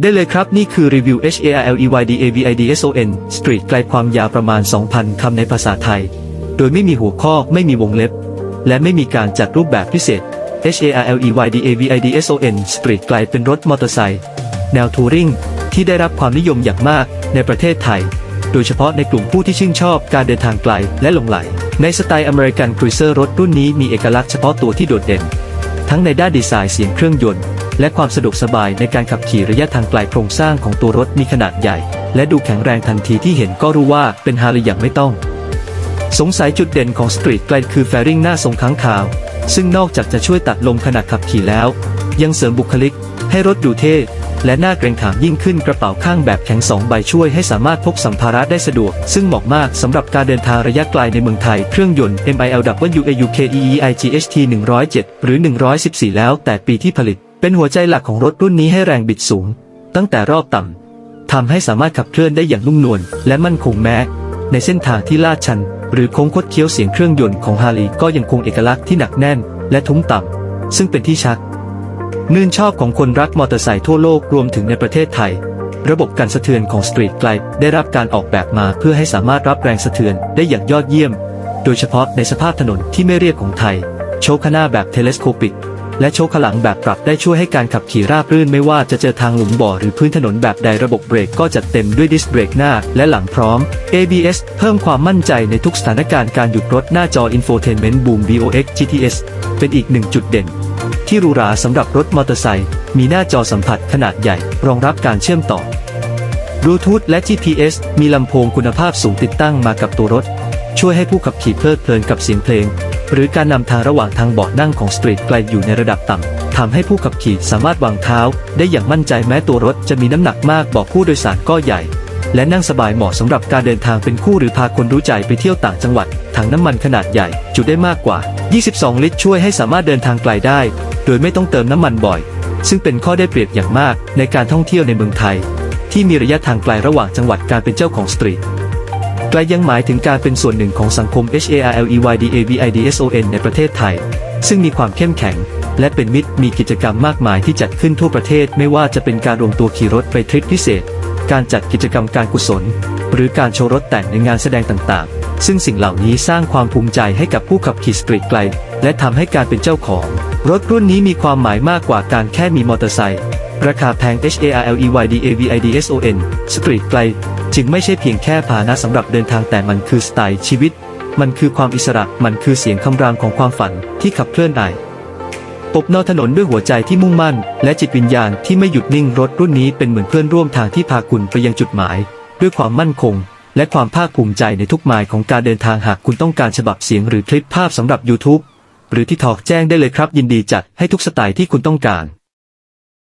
ได้เลยครับ นี่คือรีวิว H A R L E Y D A V I D S O N Street ไกลความยาวประมาณ 2,000 คำในภาษาไทย โดยไม่มีหัวข้อไม่มีวงเล็บ และไม่มีการจัดรูปแบบพิเศษ H A R L E Y D A V I D S O N Street ไกลเป็นรถมอเตอร์ไซค์แนวทัวริงที่ได้รับความนิยมอย่างมากในประเทศไทย โดยเฉพาะในกลุ่มผู้ที่ชื่นชอบการเดินทางไกลและหลงไหล ในสไตล์อเมริกันครูเซอร์รถรุ่นนี้มีเอกลักษณ์เฉพาะตัวที่โดดเด่น ทั้งในด้านดีไซน์เสียงเครื่องยนต์ และความสะดวกสบายในการขับขี่ระยะทางไกลโครงสร้างของตัวรถมีขนาดใหญ่ และดูแข็งแรงทันทีที่เห็นก็รู้ว่าเป็นฮาร์ลีอย่างไม่ต้อง สงสัยจุดเด่นของสตรีทไกลคือแฟริงหน้าทรงค้างคาว ซึ่งนอกจากจะช่วยตัดลมขณะขับขี่แล้ว ยังเสริมบุคลิก ให้รถดูเท่และน่าเกรงขามยิ่งขึ้นกระเป๋าข้างแบบแข็งสองใบช่วยให้สามารถพกสัมภาระได้สะดวก ซึ่งเหมาะมากสำหรับการเดินทางระยะไกลในเมืองไทย เครื่องยนต์ MILWAUKEEIGHT 107 หรือ 114 แล้วแต่ปีที่ผลิต เป็นหัวใจหลักของรถรุ่นนี้ให้แรงบิดสูง ตั้งแต่รอบต่ำทำให้สามารถขับเคลื่อนได้อย่างนุ่มนวลและมั่นคงแม้ ในเส้นทางที่ลาดชัน หรือโค้งคดเคี้ยวเสียงเครื่องยนต์ของฮาร์ลีก็ยังคงเอกลักษณ์ที่หนักแน่น และทุ้มต่ำซึ่งเป็นที่ชักนื่นชอบของคนรักมอเตอร์ไซค์ทั่วโลกรวมถึงในประเทศไทย ระบบการสะเทือนของสตรีทไกลได้รับการออกแบบมาเพื่อให้สามารถรับแรงสะเทือนได้อย่างยอดเยี่ยม โดยเฉพาะในสภาพถนนที่ไม่เรียบของไทย โชคหน้าแบบเทเลสโคปิก และโชคข้างหลังแบบปรับได้ช่วยให้การขับขี่ราบรื่นไม่ว่าจะเจอทางหลุมบ่อหรือพื้นถนนแบบใดระบบเบรกก็จัดเต็มด้วยดิสเบรกหน้าและหลังพร้อม ABS เพิ่มความมั่นใจในทุกสถานการณ์การหยุดรถหน้าจอ Infotainment Boom VOX GTS เป็นอีกหนึ่งจุดเด่น ที่หรูหราสำหรับรถมอเตอร์ไซค์มีหน้าจอสัมผัสขนาดใหญ่ รองรับการเชื่อมต่อบลูทูธและ GPS มีลำโพงคุณภาพสูงติดตั้งมากับตัวรถ ช่วยให้ผู้ขับขี่เพลิดเพลินกับเสียงเพลง หรือการนำทางระหว่างทางเบาะนั่งของสตรีทไกลอยู่ในระดับต่ำทำให้ผู้ขับขี่สามารถวางเท้า ได้อย่างมั่นใจแม้ตัวรถจะมีน้ำหนักมากเบอกผู้โดยสารก็ใหญ่ และนั่งสบายเหมาะสำหรับการเดินทางเป็นคู่หรือพาคนรู้ใจไปเที่ยวต่างจังหวัดถังน้ำมันขนาดใหญ่ จุได้มากกว่า 22 ลิตร ช่วยให้สามารถเดินทางไกลได้ โดยไม่ต้องเติมน้ำมันบ่อย ซึ่งเป็นข้อได้เปรียบอย่างมากในการท่องเที่ยวในเมืองไทย ที่มีระยะทางไกลระหว่างจังหวัดการเป็นเจ้าของสตรีท กลยังหมายถึงการเป็นส่วนหนึ่งของสังคม HARLEYDAVIDSON ในประเทศไทย ซึ่งมีความเข้มแข็ง และเป็นมิตรมีกิจกรรมมากมายที่จัดขึ้นทั่วประเทศไม่ว่าจะเป็นการรวมตัวขี่รถไปทริปพิเศษ การจัดกิจกรรมการกุศล หรือการโชว์รถแต่งในงานแสดงต่างๆ ซึ่งสิ่งเหล่านี้สร้างความภูมิใจให้กับผู้ขับขี่สตรีทไกล และทำให้การเป็นเจ้าของ รถรุ่นนี้มีความหมายมากกว่าการแค่มีมอเตอร์ไซค์ราคาแพง HARLEYDAVIDSON สตรีทไกล จึงไม่ใช่เพียงแค่พาหนะสำหรับเดินทางแต่มันคือสไตล์ชีวิต มันคือความอิสระมันคือเสียงคำรามของความฝันที่ขับเคลื่อนไอปบนอถนนด้วยหัวใจที่มุ่งมั่น และจิตวิญญาณที่ไม่หยุดนิ่งรถรุ่นนี้เป็นเหมือนเพื่อนร่วมทางที่พาคุณไปยังจุดหมาย ด้วยความมั่นคง และความภาคภูมิใจในทุกไมล์ของการเดินทางหากคุณต้องการฉบับเสียงหรือคลิปภาพสำหรับ YouTube หรือที่ทอกแจ้งได้เลยครับยินดีจัดให้ทุกสไตล์ที่คุณต้องการ